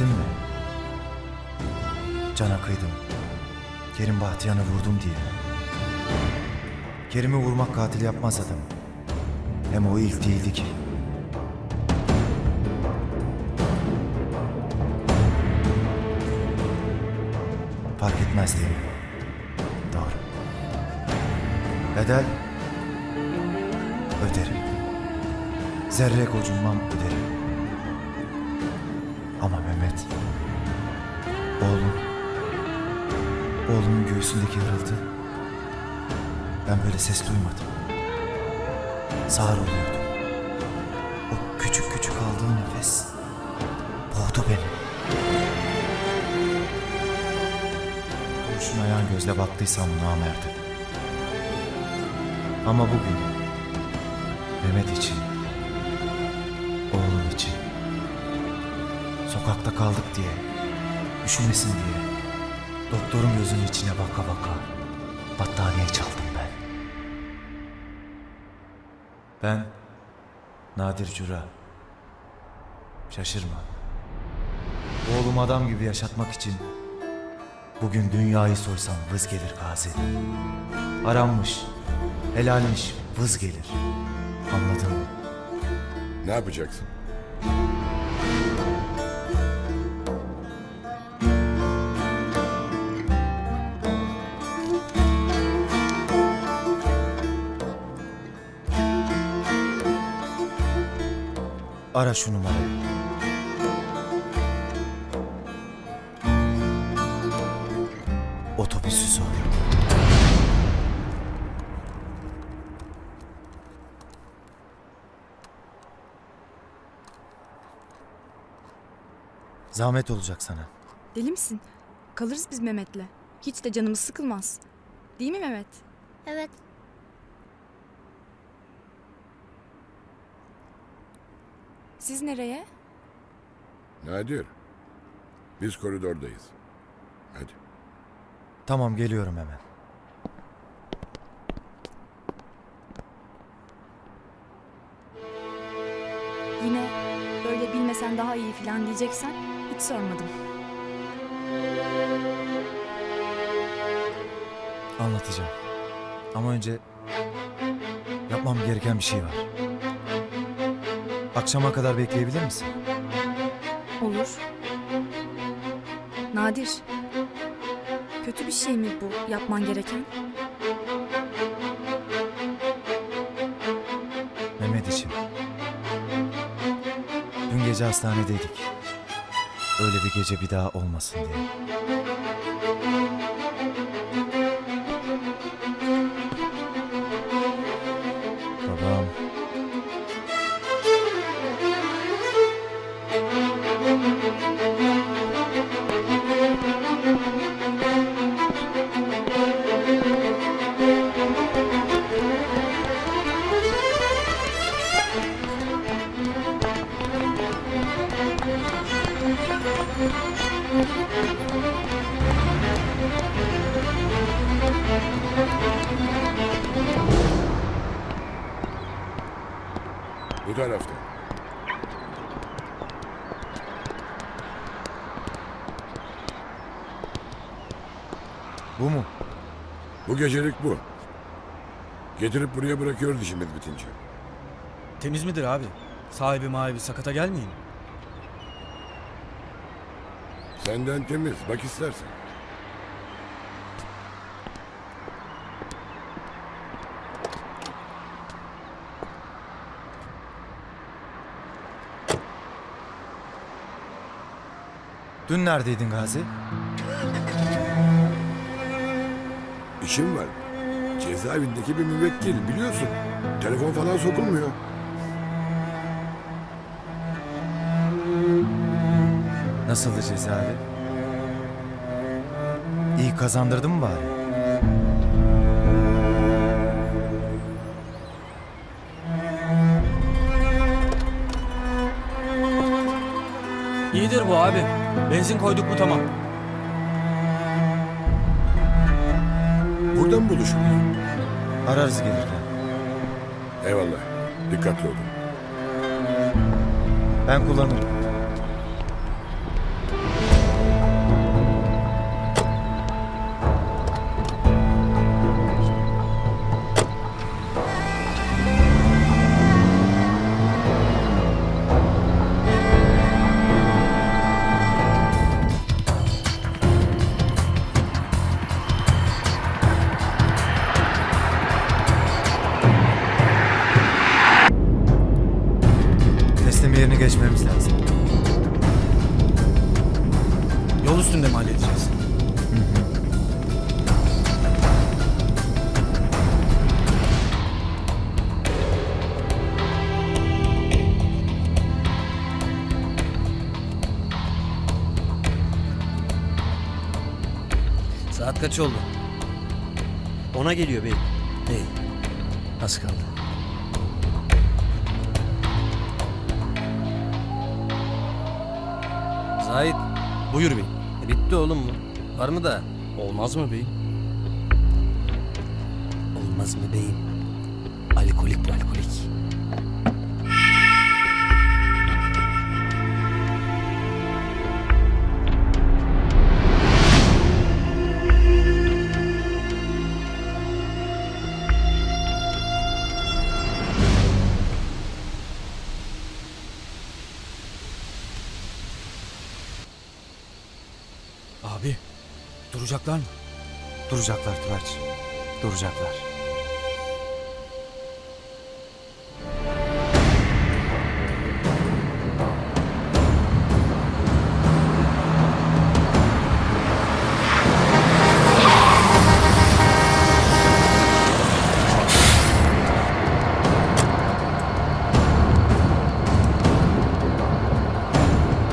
ettin mi? Cana kıydım. Kerim Bahtiyan'ı vurdum diye. Kerim'i vurmak katil yapmaz adam. Hem o ilk değildi ki. Fark etmez değil mi? Doğru. Bedel öderim. Zerre gocunmam öderim. Mehmet, oğlum, oğlumun göğsündeki yarıldı. Ben böyle ses duymadım. Sağır oluyordum. O küçük küçük aldığı nefes boğdu beni. Kurşun ayağın gözle baktıysam namerdim. Ama bugün Mehmet için, kaldık diye, üşümesin diye, doktorun gözünün içine baka baka battaniye çaldım ben. Ben Nadir Cura. Şaşırma. Oğlum adam gibi yaşatmak için bugün dünyayı soysam vız gelir Gazi. Aranmış, helalmiş vız gelir. Anladın mı? Ne yapacaksın? Ara şu numarayı. Otobüsü sor. Zahmet olacak sana. Deli misin? Kalırız biz Mehmet'le. Hiç de canımız sıkılmaz. Değil mi Mehmet? Evet. Siz nereye? Nadir. Biz koridordayız. Hadi. Tamam geliyorum hemen. Yine böyle bilmesen daha iyi falan diyeceksen hiç sormadım. Anlatacağım. Ama önce yapmam gereken bir şey var. Akşama kadar bekleyebilir misin? Olur. Nadir. Kötü bir şey mi bu yapman gereken? Mehmet için. Dün gece hastanedeydik. Öyle bir gece bir daha olmasın diye. Bu mu? Bu gecelik bu. Getirip buraya bırakıyoruz işimiz bitince. Temiz midir abi? Sahibi mahibi sakata gelmeyin. Senden temiz. Bak istersen. Dün neredeydin Gazi? İşim var. Cezaevindeki bir müvekkil biliyorsun. Telefon falan sokulmuyor. Nasıldı cezaevi? İyi kazandırdın mı bari? İyidir bu abi. Benzin koyduk mu tamam. Burada mı buluşuruz? Ararız gelirken. Eyvallah. Dikkatli olun. Ben kullanırım. Saat kaç oldu? Ona geliyor bey. İyi. Az kaldı. Zahit. Buyur bey. Bitti oğlum bu. Var mı da? Olmaz mı beyim? Olmaz mı beyim? Alkolik bu alkolik. Duracaklar mı? Duracaklar Turaç. Duracaklar.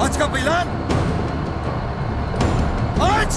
Aç kapıyı lan! Aç!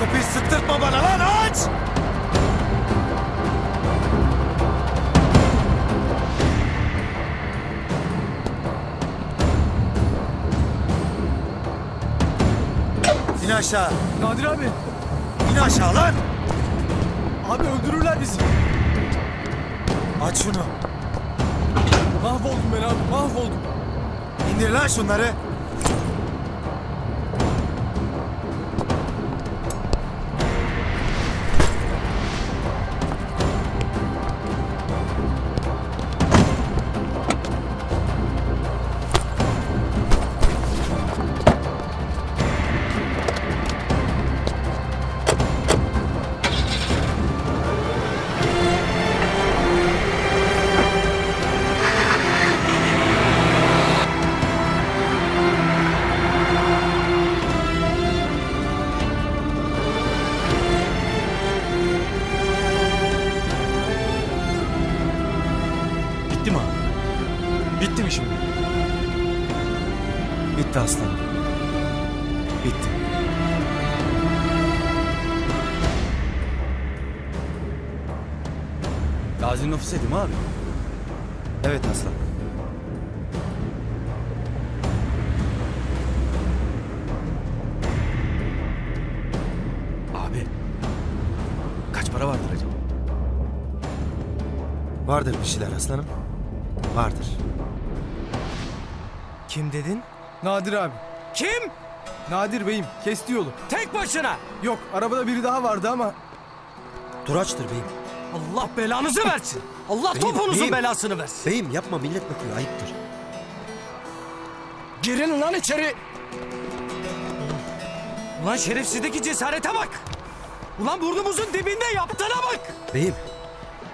Kapıyı sıktırtma bana lan aç! İn aşağı. Nadir abi. İn aşağı lan. Abi öldürürler bizi. Aç şunu. Mahvoldum ben abi mahvoldum. İndir lan şunları. Bitti mi abi? Bitti mi şimdi? Bitti aslanım. Bitti. Gazi'nin ofisi değil mi abi? Evet aslan. Abi. Kaç para vardır acaba? Vardır bir şeyler aslanım. Kim dedin? Nadir abi. Kim? Nadir beyim kesti yolu. Tek başına. Yok arabada biri daha vardı ama Turaç'tır beyim. Allah belanızı versin. Allah Beyim, topunuzun beyim. belasını versin. Beyim yapma millet bakıyor ayıptır. Girin lan içeri. Ulan şerefsizdeki cesarete bak. Ulan burnumuzun dibinde yaptığına bak. Beyim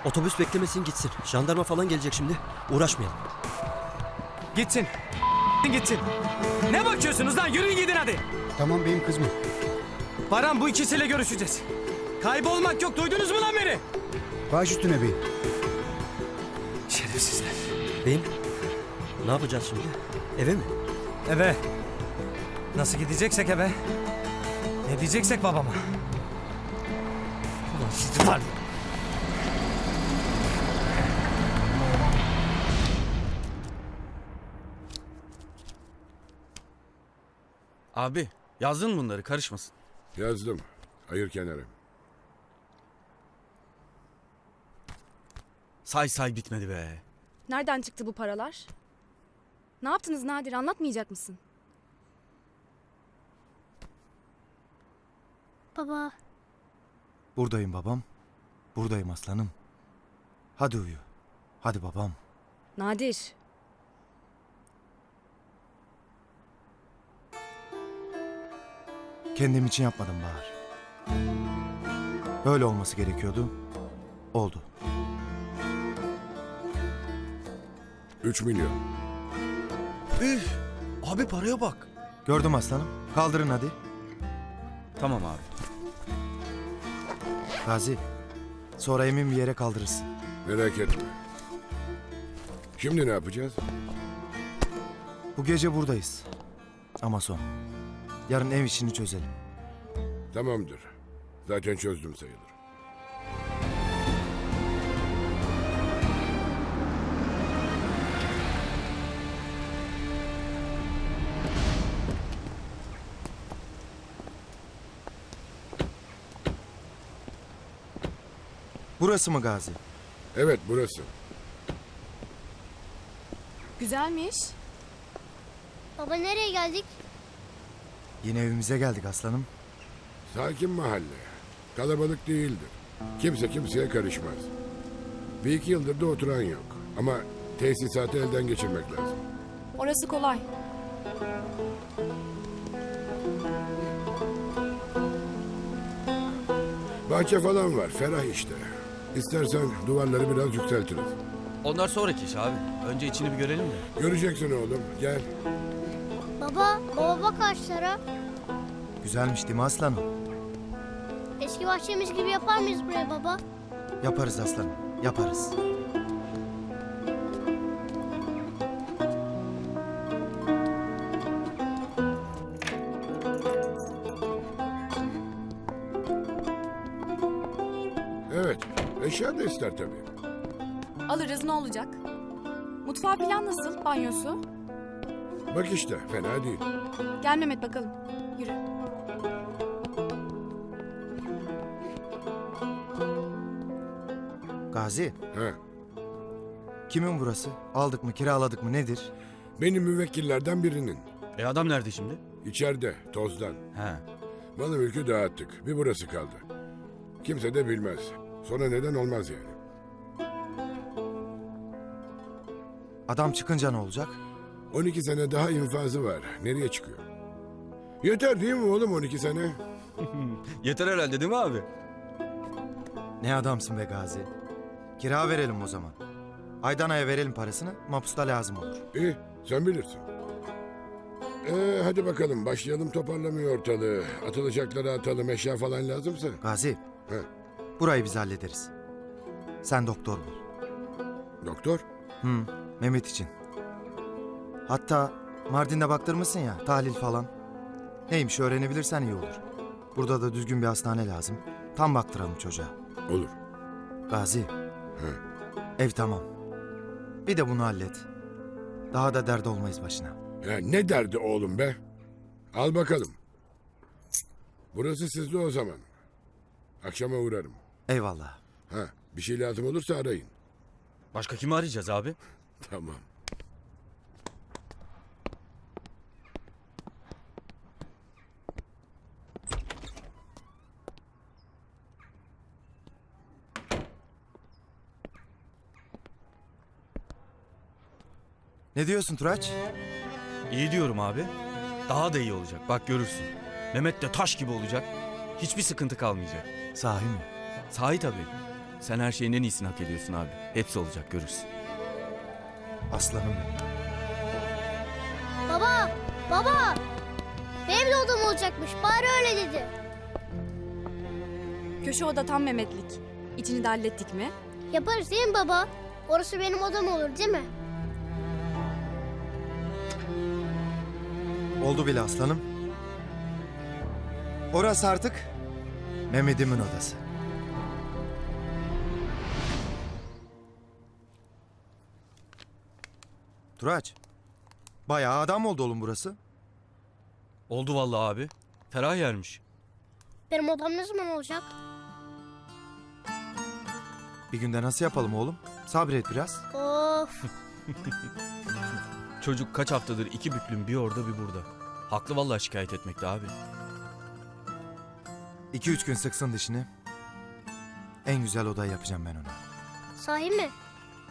otobüs beklemesin gitsin. Jandarma falan gelecek şimdi. Uğraşmayalım. Gitsin. Gitsin. Ne bakıyorsunuz lan? Yürüyün gidin hadi. Tamam beyim kızma. Baran bu ikisiyle görüşeceğiz. Kaybolmak yok. Duydunuz mu lan beni? Baş üstüne beyim. Şerefsizler. Beyim ne yapacağız şimdi? Eve mi? Eve. Nasıl gideceksek eve. Ne diyeceksek babama. Ulan sizi var Abi yazdın bunları karışmasın. Yazdım. Hayır kenarı. Say say bitmedi be. Nereden çıktı bu paralar? Ne yaptınız Nadir anlatmayacak mısın? Baba, Buradayım babam. Buradayım aslanım. Hadi uyu. Hadi babam. Nadir. Kendim için yapmadım Bahar. Böyle olması gerekiyordu. Oldu. 3 milyon. Üf! Abi paraya bak. Gördüm aslanım. Kaldırın hadi. Tamam abi. Gazi. Sonra emin bir yere kaldırırsın. Merak etme. Şimdi ne yapacağız? Bu gece buradayız. Ama son. Yarın ev işini çözelim. Tamamdır. Zaten çözdüm sayılır. Burası mı Gazi? Evet burası. Güzelmiş. Baba nereye geldik? Yine evimize geldik aslanım. Sakin mahalle. Kalabalık değildir. Kimse kimseye karışmaz. Bir iki yıldır da oturan yok. Ama tesisatı elden geçirmek lazım. Orası kolay. Bahçe falan var. Ferah işte. İstersen duvarları biraz yükseltiriz. Onlar sonraki iş abi. Önce içini bir görelim de. Göreceksin oğlum. Gel. Baba, baba bak ağaçlara. Güzelmiş değil mi aslanım? Eski bahçemiz gibi yapar mıyız buraya baba? Yaparız aslanım. Yaparız. Evet. Eşya da ister tabii. Alırız ne olacak? Mutfağı plan nasıl? Banyosu? Bak işte. Fena değil. Gel Mehmet bakalım. Yürü. Gazi. Ha. Kimin burası? Aldık mı kiraladık mı nedir? Benim müvekkillerden birinin. E adam nerede şimdi? İçeride. Tozdan. He. Malı mülkü dağıttık. Bir burası kaldı. Kimse de bilmez. Sonra neden olmaz yani. Adam çıkınca ne olacak? 12 sene daha infazı var. Nereye çıkıyor? Yeter değil mi oğlum 12 sene? Yeter herhalde değil mi abi? Ne adamsın be Gazi. Kira verelim o zaman. Aydan aya verelim parasını. Mapusta lazım olur. İyi sen bilirsin. Ee, hadi bakalım başlayalım toparlamaya ortalığı. Atılacakları atalım eşya falan lazımsa. Gazi. He. Burayı biz hallederiz. Sen doktor bul. Doktor? Hı, Mehmet için. Hatta Mardin'de baktırmışsın ya tahlil falan. Neymiş öğrenebilirsen iyi olur. Burada da düzgün bir hastane lazım. Tam baktıralım çocuğa. Olur. Gazi. Ev tamam. Bir de bunu hallet. Daha da dert olmayız başına. Ya ne derdi oğlum be? Al bakalım. Burası sizde o zaman. Akşama uğrarım. Eyvallah. Ha, bir şey lazım olursa arayın. Başka kimi arayacağız abi? Tamam. Ne diyorsun Turaç? İyi diyorum abi. Daha da iyi olacak. Bak görürsün. Mehmet de taş gibi olacak. Hiçbir sıkıntı kalmayacak. Sahi mi? Sahi tabii. Sen her şeyin en iyisini hak ediyorsun abi. Hepsi olacak görürsün. Aslanım benim. Baba, baba. Benim de odam olacakmış. Bari öyle dedi. Köşe oda tam Mehmetlik. İçini de hallettik mi? Yaparız değil mi baba? Orası benim odam olur değil mi? Oldu bile aslanım. Orası artık Mehmet'imin odası. Turaç. Bayağı adam oldu oğlum burası. Oldu vallahi abi. Ferah yermiş. Benim odam ne zaman olacak? Bir günde nasıl yapalım oğlum? Sabret biraz. Of. Çocuk kaç haftadır iki büklüm bir orada bir burada. Haklı vallahi şikayet etmekte abi. İki üç gün sıksın dişini. En güzel odayı yapacağım ben ona. Sahi mi?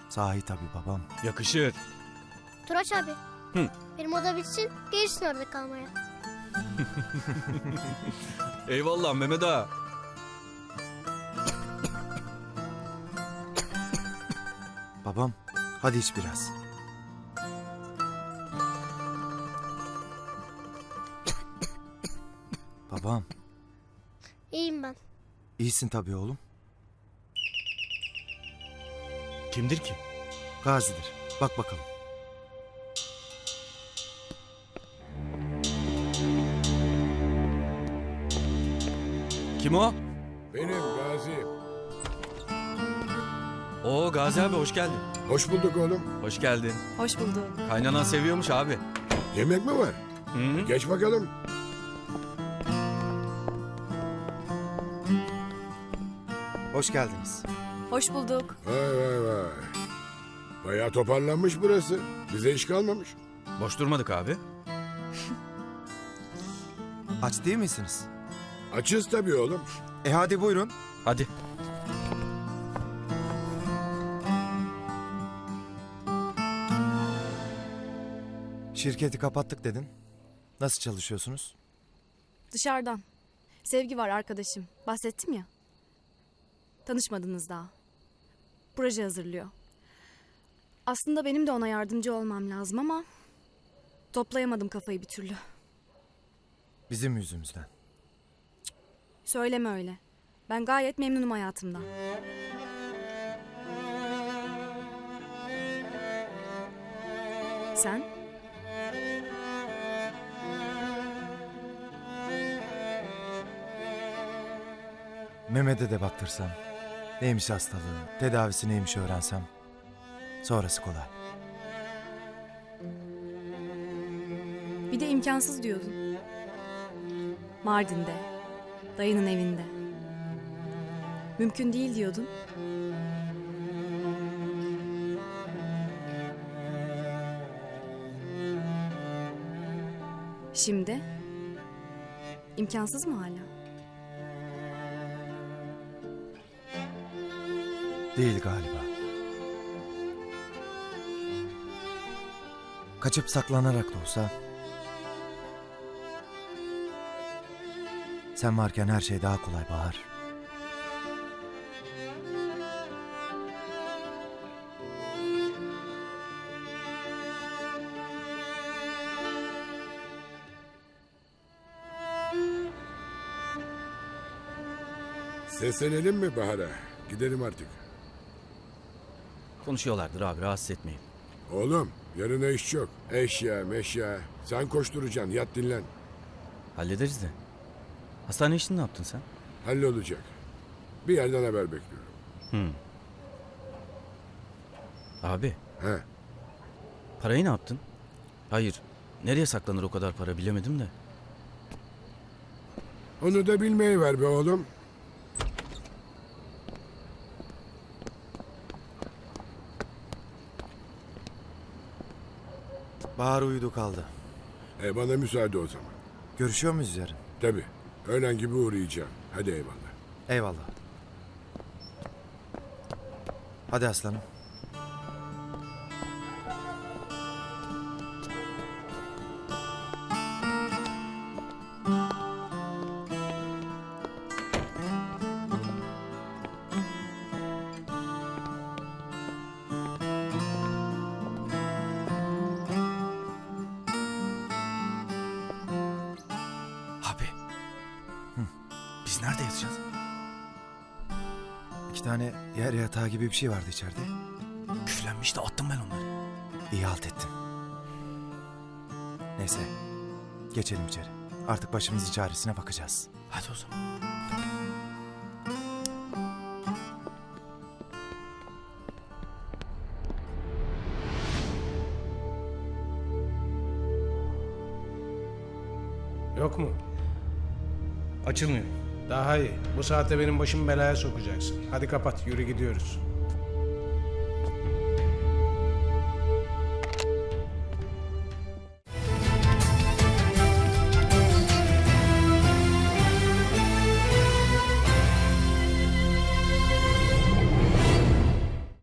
Sahi tabii babam. Yakışır. Turaç abi. Hı. Benim oda bitsin, gelirsin orada kalmaya. Eyvallah Mehmet ağa. Babam hadi iç biraz. Babam, İyiyim ben. iyisin tabii oğlum. Kimdir ki? Gazidir. Bak bakalım. Kim o? Benim Gazi. Oo Gazi abi hoş geldin. Hoş bulduk oğlum. Hoş geldin. Hoş bulduk. Kaynanan seviyormuş abi. Yemek mi var? Hı? Geç bakalım. Hoş geldiniz. Hoş bulduk. Vay vay vay. Bayağı toparlanmış burası. Bize iş kalmamış. Boş durmadık abi. Aç değil misiniz? Açız tabii oğlum. E hadi buyurun. Hadi. Şirketi kapattık dedin. Nasıl çalışıyorsunuz? Dışarıdan. Sevgi var arkadaşım. Bahsettim ya. Tanışmadınız daha. Proje hazırlıyor. Aslında benim de ona yardımcı olmam lazım ama... Toplayamadım kafayı bir türlü. Bizim yüzümüzden. Söyleme öyle. Ben gayet memnunum hayatımdan. Sen? Mehmet'e de baktırsam. Neymiş hastalığı, tedavisi neymiş öğrensem. Sonrası kolay. Bir de imkansız diyordun. Mardin'de. Dayının evinde. Mümkün değil diyordun. Şimdi imkansız mı hala? Değil galiba. Kaçıp saklanarak da olsa... Sen varken her şey daha kolay Bahar. Seslenelim mi Bahar'a? Gidelim artık. Konuşuyorlardır abi rahatsız etmeyin. Oğlum yarına iş çok. Eşya meşya. Sen koşturacaksın yat dinlen. Hallederiz de. Hastane işini ne yaptın sen? Hallolacak. Bir yerden haber bekliyorum. Hı. Abi He. parayı ne yaptın? Hayır. Nereye saklanır o kadar para bilemedim de. Onu da bilmeyi ver be oğlum. Bahar uyudu kaldı. E bana müsaade o zaman. Görüşüyor muyuz yarın? Tabii. Öğlen gibi uğrayacağım. Hadi eyvallah. Eyvallah. Hadi aslanım. Bir şey vardı içeride. Küflenmiş de attım ben onları. İyi halt ettin. Neyse. Geçelim içeri. Artık başımızın çaresine bakacağız. Hadi o zaman. Yok mu? Açılmıyor. Daha iyi. Bu saatte benim başımı belaya sokacaksın. Hadi kapat, yürü gidiyoruz.